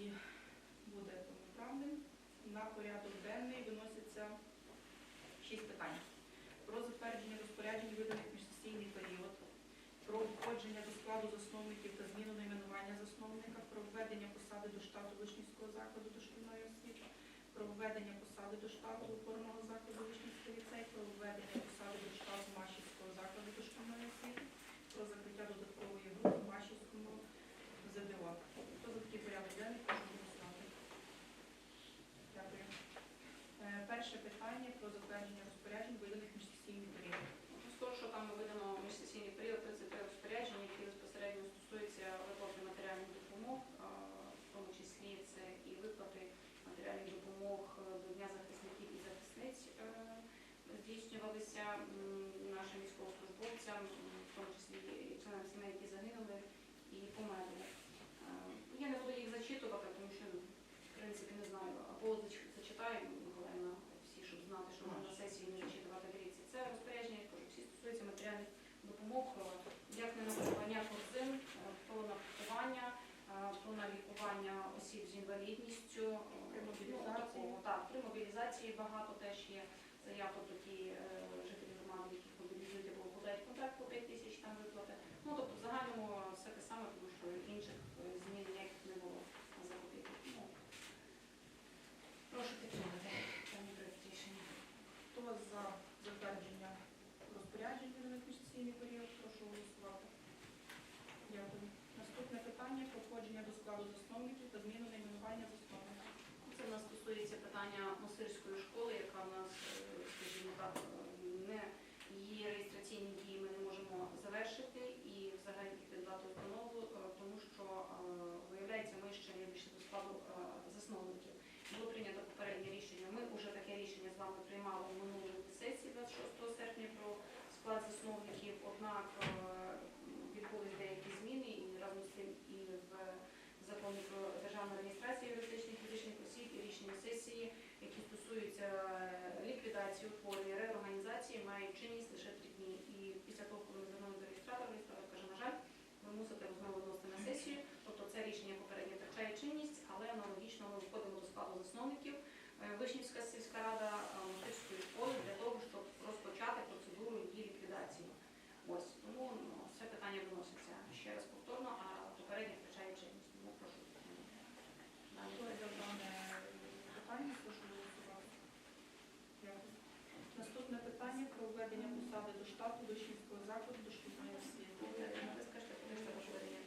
комісії буде повноправним. На порядок денний виноситься шість питань. Про затвердження розпоряджень, виданих міжсесійний період, про входження до складу засновників та зміну найменування засновника, про введення посади до штату Вишнівського закладу дошкільної освіти, про введення посади до штату опорного закладу Вишнівський ліцей, про введення посади до штату Машівського закладу дошкільної освіти, про закриття додаткової групи в Машівському ЗДО. Хто за такий порядок денний, прошу голосувати. Дякую. Е, Перше питання про затвердження розпоряджень, виданих в міжсесійний період. З того, що там видано міжсесійний період 33 розпорядження, які безпосередньо стосуються виплати матеріальних допомог, а, в тому числі це і виплати матеріальних допомог е, до Дня захисників і захисниць е, здійснювалися м, нашим військовослужбовцям, м, в тому числі членам сімей, які загинули і померли. Е, Я не буду їх зачитувати, тому що в принципі не знаю, або зачитаю Миколаївна всі, щоб знати, що можна на сесії не зачитувати. Дивіться, це розпорядження, я кажу, всі стосуються матеріальних допомог, е, як на набування корзин, е, про наркотування, е, про лікування осіб з інвалідністю, При ну, мобілізації. такого, Так, при мобілізації багато теж є заяв, ті е, жителі громади, яких мобілізують або контракт по 5 тисяч там виплати. Ну, тобто в загальному все те саме, тому що інших е, змін ніяких не було на закупівлі. Ну, Прошу підтримати даний проект рішення. Хто за затвердження розпоряджень, виданих в період, прошу голосувати. Дякую. Наступне питання про входження до складу засновників та зміну найменування засновника. Це в нас стосується питання Мосирської школи, яка в нас, е, скажімо так, е, не її реєстраційні дії ми не можемо завершити і взагалі піддати установу, е, тому що е, виявляється, ми ще не вийшли до складу е, засновників. Було прийнято попереднє рішення. Ми вже таке рішення з вами приймали в минулій сесії 26 серпня про склад засновників. Однак е, відбулись деякі зміни і разом з тим і в законі про державну реєстрацію юридичних фізичних осіб і рішення сесії, які стосуються е, ліквідації, утворення, реорганізації, мають чинність лише три дні. І після того, коли ми звернули до реєстратора, реєстратор каже, на жаль, ви мусите знову виносити на сесію. Тобто це рішення попередньо втрачає чинність, але аналогічно ми входимо до складу засновників. Е, Вишнівська сільська рада е, Мосирської школи для того, щоб розпочати процедуру її ліквідації. Ось тому ну, це питання виноситься ще раз повторно, а попередньо втрачає чинність. Тому прошу підтримати. Далі. Хто за дане питання, прошу голосувати. Дякую. Наступне питання про введення посади до штату Вишнівського закладу дошкільної освіти. Ви скажете, коли треба проведення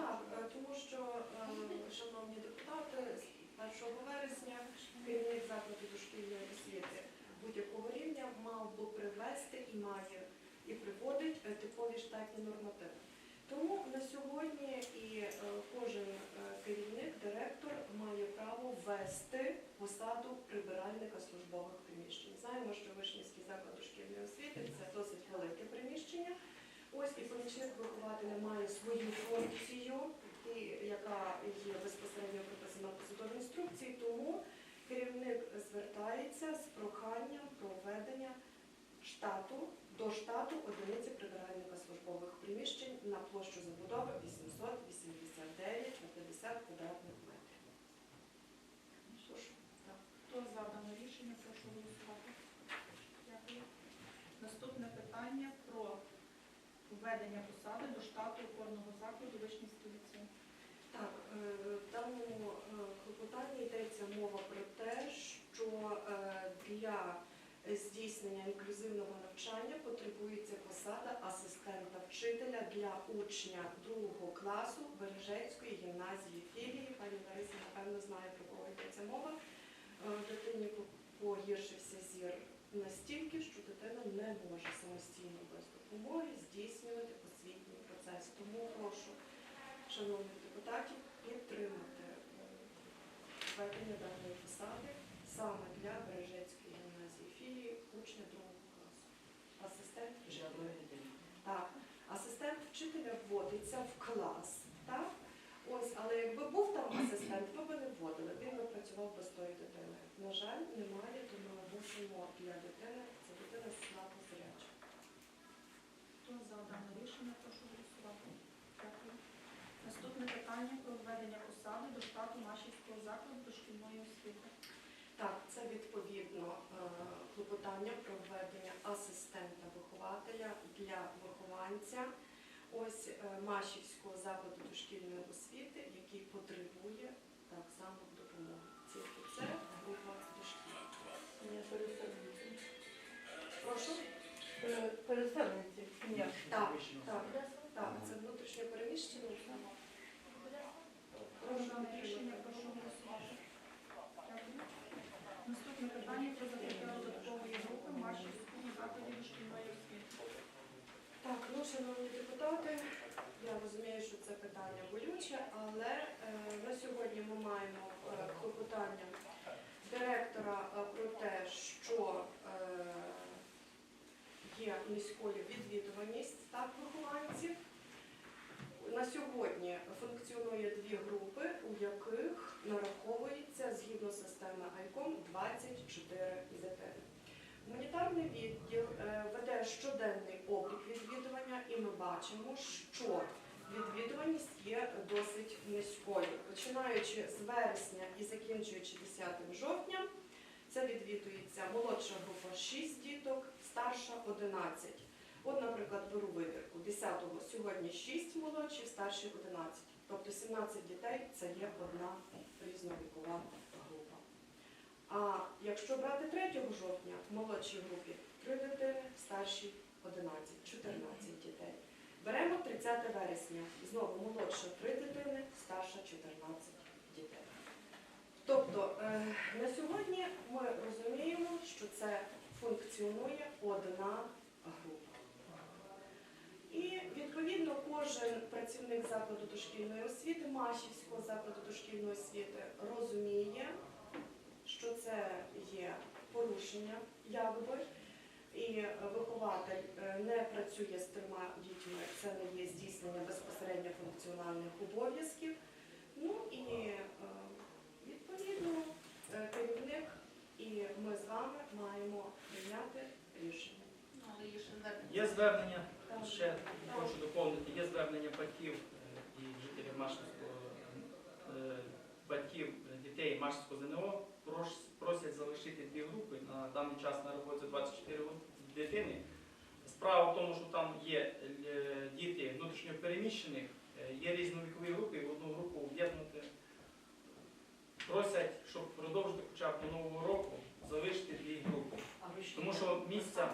Так, е, тому що, е, шановні депутати, з 1 вересня керівник закладу дошкільної освіти будь-якого рівня мав би привести і має і приводить е, типові штатні нормативи. Тому на сьогодні і кожен керівник, директор має право ввести посаду прибиральника службових приміщень. Знаємо, що Вишнівський заклад дошкільної освіти це досить велике приміщення. Ось і помічник вихователя має свою функцію, яка є безпосередньо прописана в посадовій інструкції, тому керівник звертається з проханням про введення штату до штату одиниці прибиральника службових приміщень на площу забудови 889 на 50 квадратних метрів. Прошу. Так. Хто за дане рішення, прошу голосувати. Дякую. Наступне питання про введення посади до штату опорного закладу Вишнівський ліцей. Так, е, в даному е, клопотанні йдеться мова про те, що е, для здійснення інклюзивного навчання потребується посада асистента вчителя для учня другого класу Бережецької гімназії філії. Пані Лариса, напевно, знає, про кого йдеться мова. Е, Дитині погіршився зір настільки, що дитина не може самостійно без допомоги здійснювати освітній процес. Тому прошу шановних депутатів підтримати е, введення даної посади саме для Бережецької гімназії філії учня другого класу. Асистент вчителя. Так, асистент вчителя вводиться в клас. Якби був там асистент, ми б не вводили. Він би працював без тої дитини. На жаль, немає, тому мусимо для дитини, це дитина слабо зряча. Хто за дане рішення, прошу голосувати. Дякую. Наступне питання про введення посади до штату Машівського закладу дошкільної освіти. Так, це відповідно е, клопотання про введення асистента вихователя для вихованця ось е, Машівського закладу дошкільної Прошу. Пере- Переселенці. Ні. Так, так, так, це внутрішньо переміщення. Прошу рішення, прошу голосувати. Наступне питання про закриття додаткової групи Машівського закладу дошкільної освіти. Так, ну, шановні депутати, я розумію, що це питання болюче, але е, на сьогодні ми маємо е, клопотання директора е, про те, що е, є низькою відвідуваність так, вихованців. На сьогодні функціонує дві групи, у яких нараховується згідно системи ICOM 24 дитини. Гуманітарний відділ е, веде щоденний облік відвідування, і ми бачимо, що відвідуваність є досить низькою. Починаючи з вересня і закінчуючи 10 жовтня, це відвідується молодша група 6 діток, старша 11. От, наприклад, беру вибірку. 10-го сьогодні 6 молодших, старші 11. Тобто 17 дітей це є одна різновікова група. А якщо брати 3 жовтня, в молодшій групі 3 дитини, в старшій 11, 14 дітей. Беремо 30 вересня, знову молодша 3 дитини, старша 14 дітей. Тобто е, на сьогодні ми розуміємо, що це функціонує одна група. І відповідно кожен працівник закладу дошкільної освіти, Машівського закладу дошкільної освіти розуміє, що це є порушення якби, і вихователь е, не працює з трьома дітьми, це не є здійснення безпосередньо функціональних обов'язків. Ну і е, відповідно е, керівник і ми з вами маємо прийняти рішення. Ну, є звернення. Ще прошу доповнити, є звернення батьків е, і жителів Машинського, е, батьків е, дітей Машинського ЗНО, просять залишити дві групи. На даний час нараховується 24 дитини. Справа в тому, що там є діти внутрішньопереміщених, є різновікові групи, в одну групу об'єднати. Просять, щоб продовжити хоча б до нового року, залишити дві групи. Тому що місця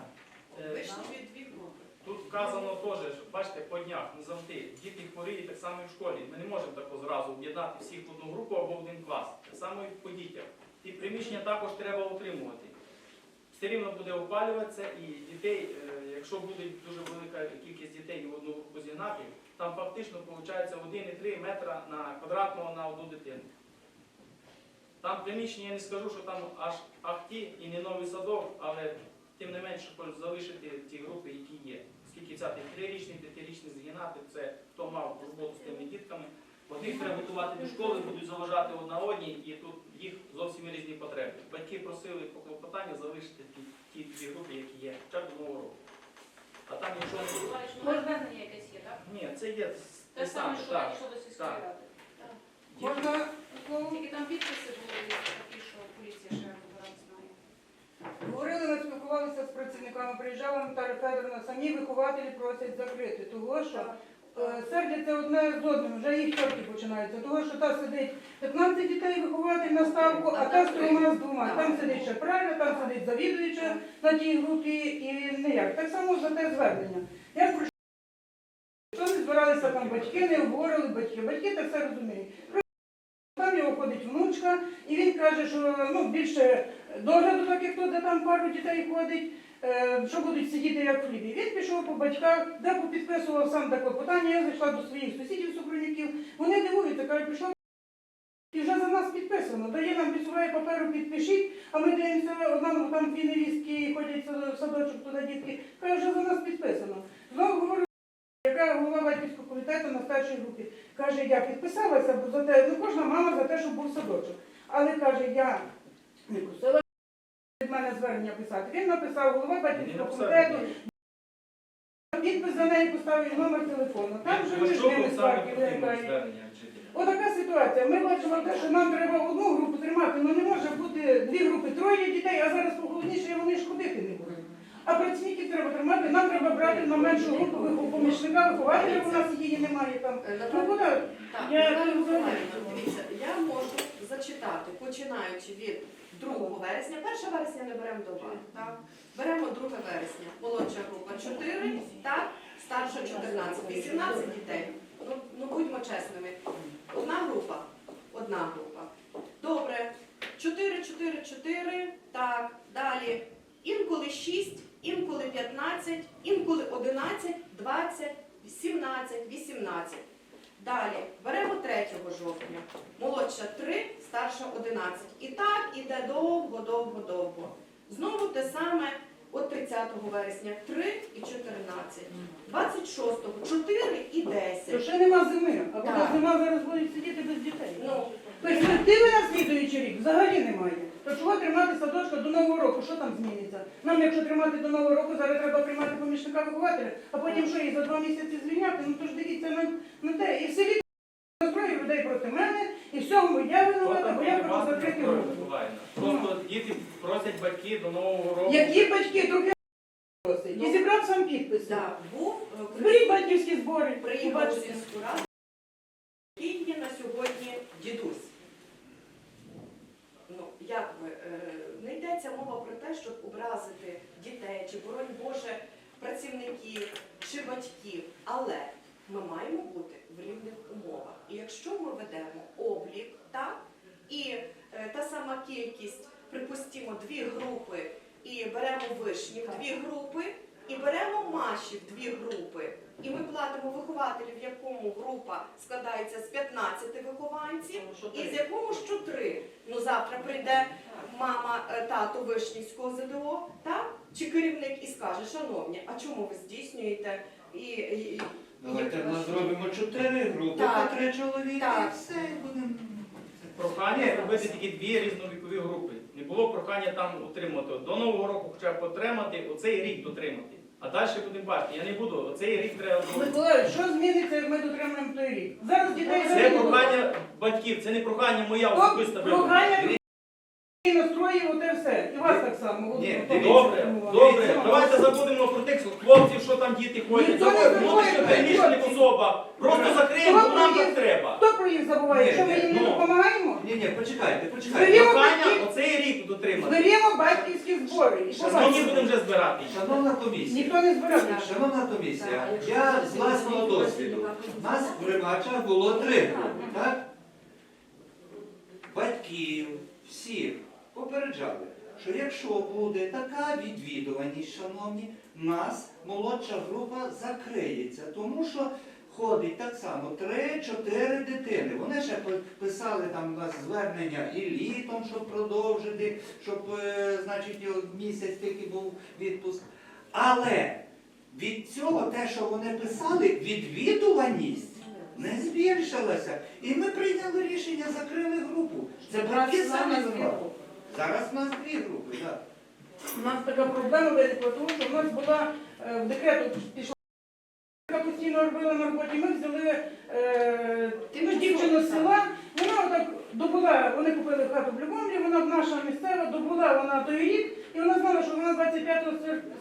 е, Вийшли від дві групи. Тут вказано теж, бачите, по днях, не завжди. Діти хворіють так само і в школі. Ми не можемо тако зразу об'єднати всіх в одну групу або в один клас. Так само і по дітях. Ті приміщення також треба утримувати. Все рівно буде опалюватися і дітей, е, якщо буде дуже велика кількість дітей в одну групу зігнати, там фактично виходить 1,3 метра на квадратного на одну дитину. Там приміщення, я не скажу, що там аж ахті і не новий садок, але тим не менше залишити ті групи, які є. Оскільки взяти трирічний, п'ятирічний згинати, це хто мав роботу з тими дітками. Одних треба готувати до школи, будуть заважати одна одній, і тут їх зовсім різні потреби. Батьки просили по клопотанню залишити ті, ті дві групи, які є, хоча б до нового року. А там якщо не буде. Бачиш, ну, якесь є, так? Ні, це є Те саме, що до сільської ради. Можна? Тільки там підписи були такі, що поліція ще розбирати знає. Говорили, ми спілкувалися з працівниками, приїжджала Наталя Федоровна, самі вихователі просять закрити, того що е, сердяться одне з одним, вже їх чорти починаються. Того, що та сидить 15 дітей вихователь на ставку, а та з трьома з двома. Там сидить ще правильно, там сидить завідуюча на тій групі і ніяк. Так само за те звернення. Як прийшло, що не збиралися там батьки, не обговорили батьки. Батьки так все розуміють. Внучка, і він каже, що ну, більше догляду, так як тут, де там пару дітей ходить, е, що будуть сидіти як в хлібі. Він пішов по батьках, де попідписував сам таке питання, я зайшла до своїх сусідів супруняків, вони дивуються, кажуть, пішов і вже за нас підписано. Дає нам підсуває паперу, підпишіть, а ми дивимося, одна ну, там дві невістки ходять в садочок туди дітки, каже, вже за нас підписано. Знову говорю, яка голова батьківського комітету на старшій групі. Каже, я підписалася, бо за те, ну кожна мама за те, щоб був садочок. Але каже, я не просила від мене звернення писати. Він написав голова батьківського комітету, підпис за неї поставив номер телефону. Там вже між що ними сварки жителів. Отака ситуація. Ми бачимо те, що нам треба одну групу тримати, ну не може бути дві групи, троє дітей, а зараз похолодніше, вони ж ходити не будуть. А працівників треба тримати, нам треба брати на меншу групу помічника, вихователя, у нас її немає там. Е, Ну Так, Я Наталя Миколаївна, дивіться, я можу зачитати, починаючи від 2 вересня. 1 вересня не беремо до уваги, так? Беремо 2 вересня, молодша група 4, так? Старша 14, 18 дітей. Ну, ну будьмо чесними. Одна група, одна група. Добре, 4, 4, 4, так, далі. Інколи 6, інколи 15, інколи 11, 20, 17, 18. Далі беремо 3 жовтня. Молодша 3, старша 11. І так іде довго, довго, довго. Знову те саме от 30 вересня 3 і 14. 26-го 4 і То 10. ще нема зими, а буде зима, зараз будуть сидіти без дітей. Ну, Перспективи на слідуючий рік взагалі немає. То чого тримати садочка до Нового року? Що там зміниться? Нам, якщо тримати до Нового року, зараз треба приймати помічника вихователя, а потім що її за два місяці звільняти? Ну то ж дивіться на, на те. І в селі настрою людей проти мене, і всьому я винувата, бо я хочу закрити Ольга руку. Просто діти просять батьки до Нового року. Які батьки трохи просить? І зібрав сам підписи. да, був е, Зберіть батьківські збори. приїхав у побачите. сільську раду, який є на сьогодні дідусь. Ну, як ви, е, не йдеться мова про те, щоб образити дітей, чи, боронь Боже, працівників, чи батьків. Але ми маємо бути в рівних умовах. І якщо ведемо облік, так, і е, та сама кількість, припустимо, дві групи, і беремо вишні в дві групи, і беремо маші в дві групи, і ми платимо вихователів, в якому група складається з 15 вихованців, і з якому що три. Ну завтра прийде мама е, тато Вишнівського ЗДО, так? Чи керівник і скаже, шановні, а чому ви здійснюєте? І, і Давайте нас зробимо чотири групи, Так. по три чоловіки, Так. і все, і будемо. Прохання зробити тільки дві різновікові групи. Не було прохання там утримати. До Нового року хоча б потримати, оцей рік дотримати. А далі будемо бачити. Я не буду. Оцей рік треба. Миколаїв, що зміниться, як ми дотримаємо той рік? Зараз дітей Це прохання батьків, це не прохання моя особиста. Прохання і настроїв, оте все. І вас так само. Ні, от. Добре, от, добре. от. Давайте забудемо про тих хлопців, що там діти ходять. Ніхто не забуває про переміщених хлопців. особа. Просто закриємо, бо нам так треба. Хто про їх забуває? Ні, Що ми ні, їм не ну. допомагаємо? Ні, ні, почекайте, почекайте. Зберімо Прохання батьків. оцей рік дотримати. Зберімо батьківські збори. І Шановні побачимо. будемо вже збирати. Шановна комісія, Ніхто не збирав. шановна комісія, я з власного досвіду. У нас в Римачах було три групи, так? Батьків, всіх попереджали, що якщо буде така відвідуваність, шановні, нас молодша група закриється, тому що ходить так само три-чотири дитини. Вони ще писали там у нас звернення і літом, щоб продовжити, щоб, е, значить, місяць тільки був відпуск. Але від цього те, що вони писали, відвідуваність не збільшилася. І ми прийняли рішення, закрили групу. Це батьки самі зробили. Зараз у нас дві групи, так. У нас така проблема виникла, тому що в нас була е, в декрету пішла яка постійно робила на роботі. Ми взяли е, ну, дівчину з села, вона отак добула, вони купили хату в Любомлі, вона наша місцева, добула вона той рік, і вона знала, що вона 25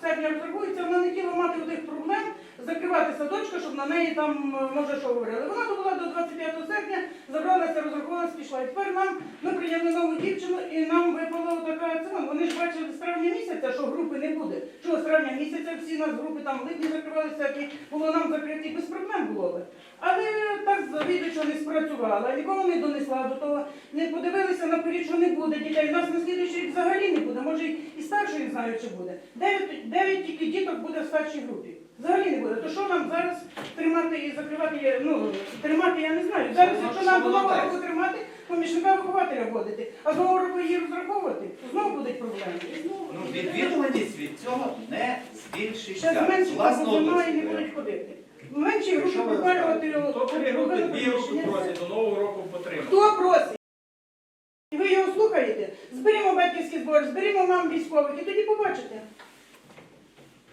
серпня розрахується, вона не хотіла мати тих проблем, закривати садочка, щоб на неї там, е, може, що говорили. Вона добула до 25 серпня, забралася, розрахувалася, пішла. І тепер нам, ми прийняли нову дівчину, і нам випала така ціна. Вони ж бачили з травня місяця, що групи не буде. Що з травня місяця всі нас групи там липні закривалися, всякі, було нам закриті, без проблем було. Але так завідувача не спрацювала, нікого не донесла до того, не подивилися наперед, що не буде дітей. У нас на слідуючий рік взагалі не буде. Може і старшої не знаю, чи буде. Дев'ять, дев'ять тільки діток буде в старшій групі. Взагалі не буде. То що нам зараз тримати і закривати? Ну, тримати я не знаю. Зараз, якщо нам воно року тримати, помічника вихователя вводити, а з нового року її розраховувати, знову будуть проблеми. Ну, відвідуваність від цього не збільшиться. зменшиться, З бо і не будуть ходити. Менші групи Що ви пропалювати. Хто три групи, дві групи просять до Нового року потримати. Хто просить? І ви його слухаєте? Зберімо батьківські збори, зберімо мам військових і тоді побачите.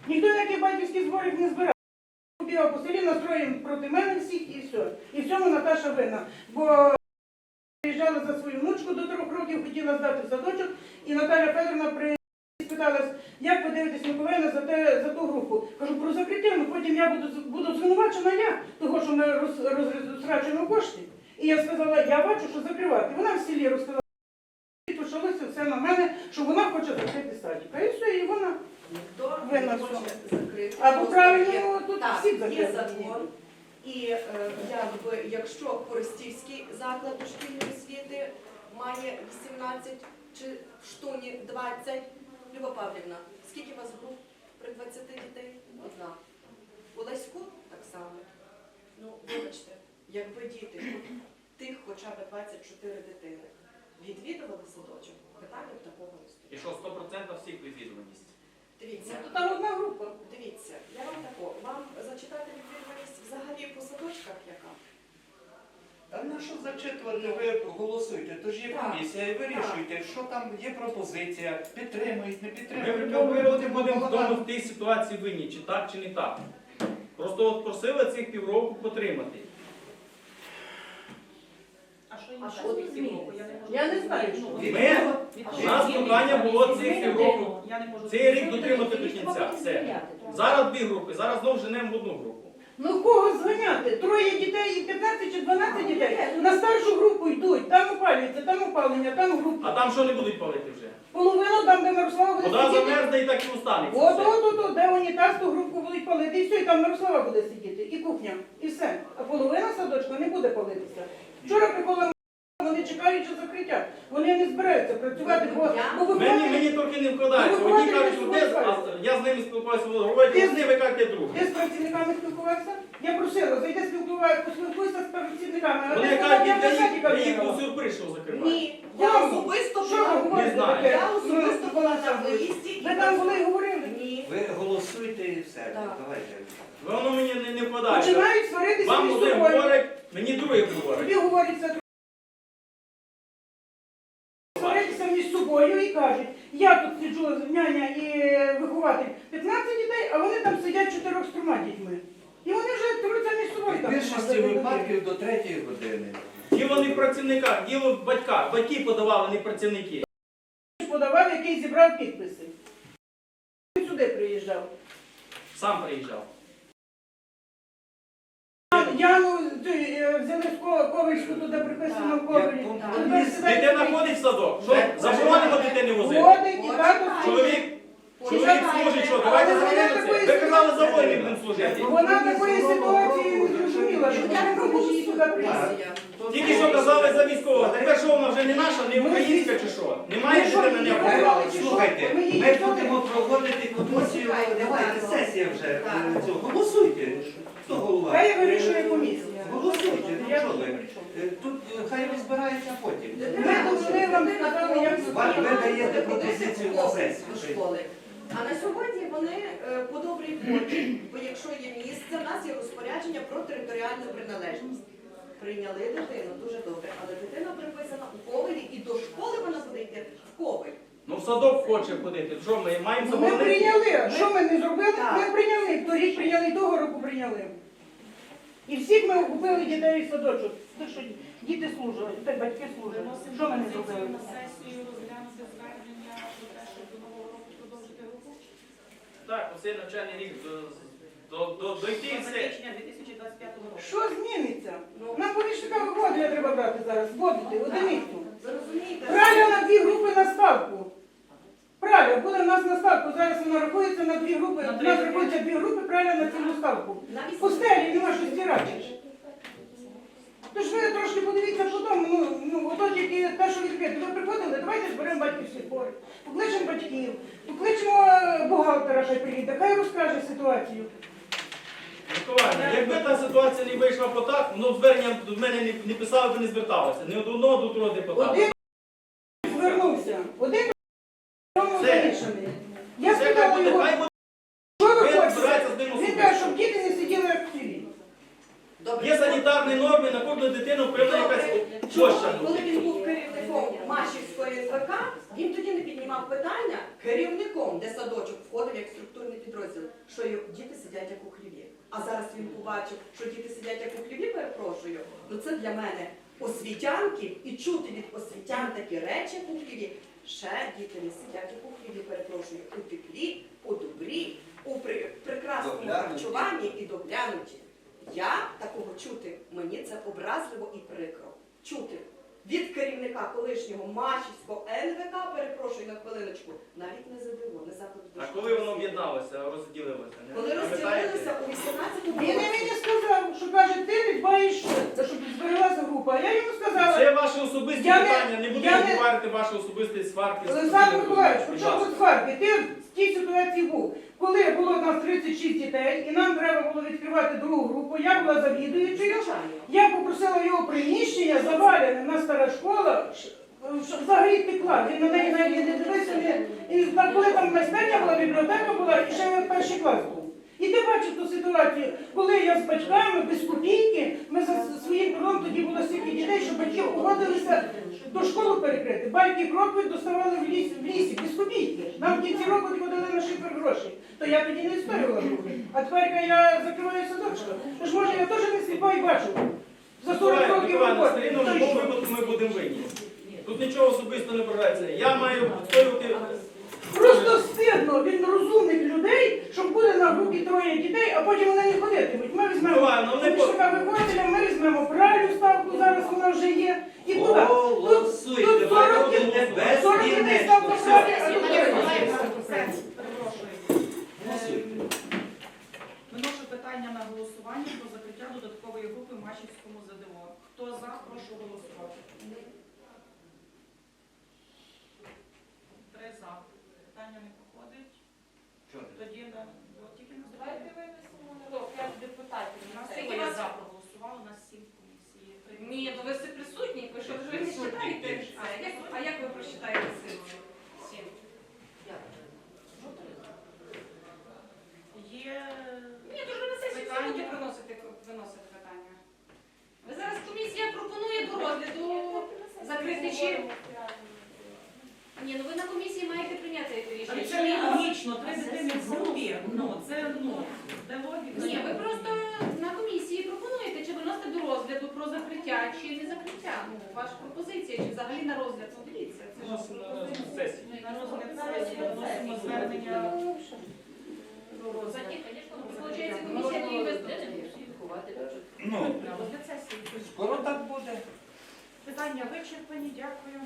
Ніхто ніяких батьківських зборів не збирає. розбігав по селі, настроїв проти мене всіх і все. І в цьому Наташа винна. Бо приїжджала за свою внучку до трьох років, хотіла здати в садочок, і Наталя Федоровна при як ви дивитесь Миколаївна за, те, за ту групу. Кажу, про закриття, ну потім я буду, буду звинувачена я, того, що ми роз, кошти. І я сказала, я бачу, що закривати. Вона в селі розказала. І почалося все на мене, що вона хоче закрити садик. А і все, і вона. Ніхто хоче закрити. Або Просто правильно є- тут Так, всіх є закон. І е, якби, якщо Коростівський заклад дошкільної освіти має 18 чи в штуні 20, Люба Павлівна, скільки у вас груп при 20 дітей? Одна. У Леську так само. Ну, вибачте, якби діти, тих хоча б 24 дитини, відвідували садочок, питання б такого не стоїть. І що 100% всіх відвідуваність. Дивіться, То там одна група. Дивіться, я вам тако, вам зачитати відвідуваність взагалі по садочках яка? Та на що зачитувати, ви голосуйте, то ж є комісія, і вирішуйте, що там є пропозиція, підтримують, не Ми підтримують. ми будемо в тому в тій ситуації винні, чи так, чи не так. Просто от просили цих півроку потримати. А що А що Скільки зміниться? Я не можу Я не знаю, Ну, що. Ми, від у нас питання було цих півроку. Я не можу Цей рік зрозуміти. дотримати до кінця. Все. Зараз дві групи, зараз знову женемо в одну групу. Ну кого дзвоняти? Троє дітей і 15 чи 12 дітей. На старшу групу йдуть, там опалюється, там опалення, там група. А там що не будуть палити вже? Половину там, де Мирослава буде Вода сидіти. замерзне і так і останеться. От, все. от, от, от, де унітаз, ту групу будуть палити, і все, і там Мирослава буде сидіти, і кухня, і все. А половина садочка не буде палитися. Вчора приходила вони чекають що закриття. Вони не збираються працювати, бо, бо Мені, виходить, мені трохи не вкладається. Ну, Одні кажуть, що одне, а я з ними спілкувався, говорять, з ними як я друг. ти з працівниками спілкувався? Я просила, зайди спілкуватися, поспілкуйся з працівниками. А Вони ти кажуть, я для їх, садика для їх був сюрприз, що закривати. Ні, я Кому? особисто Що була. говорите Не знаю. таке? Я особисто була на виїзді. і Ви там були і говорили. Ні. Ви голосуйте і все. Так. Давайте. Воно мені не, не вкладається. Починають сваритися Вам між одне собою. говорять, мені друге говорять. Тобі говориться сваритися кажуть, я тут сиджу, няня і вихователь 15 дітей, а вони там сидять чотирьох з трьома дітьми. І вони вже труться між собою. В там. більшості випадків до третьої години. Діло не в працівниках, діло в батьках. Батьки подавали, не працівники. подавав, який зібрав підписи. Він Сюди приїжджав. Сам приїжджав. Яну е, взяли ковичку Ко- туди приписано сюди Дитина ходить в садок. Що? Заборонено дитини возити? Ходить і тато Чоловік, чоловік служить, що? Давайте заборонимо вона Ви казали, за воїнів будемо служити. Вона такої ситуації не зрозуміла, що я не її сюди привезти. Тільки що казали за військового. Тепер що вона вже не наша, не українська чи що? Немає Ну, що, дитина ні, ніякого. Слухайте, Ми будемо проводити комісію. Давайте, сесія вже. Е, цього. Голосуйте. Хто голова? Хай вирішує комісія. Голосуйте, ну що ви? Е, Тут е, хай розбирається потім. Ми довели вам сказали, як Ви- ви даєте пропозицію на сесію. А на сьогодні вони е, по добрій волі, бо якщо є місце, в нас є розпорядження про територіальну приналежність. Прийняли дитину, дуже добре, але дитина приписана у Ковелі і до школи вона буде йти в Ковель. Ну в садок хоче ходити. Що ми маємо Ну, Ми заборонити? прийняли. Що ми не зробили? Так. Ми прийняли. Торік прийняли, і того року прийняли. І всіх ми окупили дітей в садочок. Те, що діти служать, те батьки служать. Що ми не зробили? на сесію, розглянути звернення про те, щоб до нового року продовжити групу. Так, оцей навчальний рік до, до, до, дойти і все. закінчення 2025 року. Що зміниться? Ну, Нам помічника виводення треба брати зараз, вводити, одиницю. ви розумієте? Праля на дві групи на ставку. Праля буде в нас на ставку. Зараз вона рахується на дві групи. У нас рахується дві групи, праля на цілу ставку. Навіть По стелі нема що стирати. Тож ви трошки подивіться по тому, ну, ну ото тільки те, що відкрити. Ви приходили, давайте зберемо батьківські збори, покличемо батьків, покличемо е, бухгалтера, хай приїде, хай розкаже ситуацію. Миколаївна, якби та ситуація не вийшла по так, воно звернення до мене не, не писали би не зверталося. Ні до одного, до другого депутата. Один звернувся, один замішаний. Я Все хай спитала буде, його, хай буде. що ви Ви хочете? розбираєтеся з ним Він каже, щоб діти не сиділи як в селі. Добре. Є санітарні норми, на кожну дитину певна якась площа. Коли він був керівником Машівської СВК, він тоді не піднімав питання керівником, де садочок входив як структурний підрозділ. що й діти сидять як у хліві. А зараз він побачив, що діти сидять як у хліві, перепрошую. Ну це для мене освітянки і чути від освітян такі речі як у хліві. Ще діти не сидять як у хліві, перепрошую, у теплі, у добрі, у при- прекрасному Доглянуті. харчуванні і доглянуті. Я такого чути, мені це образливо і прикро. Чути від керівника колишнього Мачівського НВК, перепрошую на хвилиночку, навіть не ЗДО, не закладу А коли воно об'єдналося, розділилося? не? Коли Пам'ятаєте? розділилися у 18-му Він і році. мені сказав, що каже, ти не дбаєш, щоб збереглася група. А я йому сказала, Це ваші особисті Я не- питання, не я будемо не- говорити ваші особисті сварки. Олександр Миколаївич, при чому тут сварки? Ти в тій ситуації був, коли було у нас 36 дітей, і нам треба було відкривати другу групу. Я була завідуючою. Звичайно. Я попросила його приміщення, завалене на стара школа, щоб взагалі текла. Він на неї навіть не дивився. І коли там майстерня була, бібліотека була, і ще перший клас був. І ти бачив ту ситуацію, коли я з батьками без копійки, ми за своїм трудом тоді було стільки дітей, що батьки погодилися до школи перекрити. Байки кропи доставали в лісі, в лісі без копійки. Нам в кінці року ходили на шифер гроші. То я тоді не руки. А тепер я закриваю садочка. Тож може я теж не сліпа і бачу. За 40 років роботи. все в То й будь-якому що? випадку ми будемо винні. Тут нічого особисто не проявляється. Я маю відстоювати Просто стидно від розумних людей, що буде на групі троє дітей, а потім вони не ходитимуть. Ми візьмемо Миколаївна, вони по- помічника вихователя, ми візьмемо правильну ставку, зараз вона вже є. І туди. Тут, Голосуйте, тут ви 40 будете дітей, 40 дітей безкінечно. ставка Все. правильна, а тут Перепрошую. Голосуйте. Виношу питання на голосування про закриття додаткової групи в за, прошу голосувати. Три за. Питання не проходить. Чого? Тоді на от тільки на Давайте винесемо на п'ять депутатів. У нас на тільки це. я за проголосувала, у нас сім в комісії. Три Ні, то ви всі присутні, ви що ви не читаєте? А як, а як ви прочитаєте силу? Сім. Є Ні, то ж ви на сесію Питання. сьогодні приносите, виносите питання. Ви зараз комісія пропонує до розгляду закрити чи... Ні, ну ви на комісії маєте прийняти рішення. Але це ні? не логічно, три дитини в групі. Ну, це ну, де логіка? Ні, ви просто на комісії пропонуєте, чи виносите до розгляду про закриття, чи не закриття. Ну, ваша пропозиція, чи взагалі на розгляд. Ну, дивіться, це ж пропозиція. На розгляд сесії вносимо звернення розгляд. Получається, комісія діє без Ну, На розгляд сесії. скоро так буде. Питання вичерпані, дякую.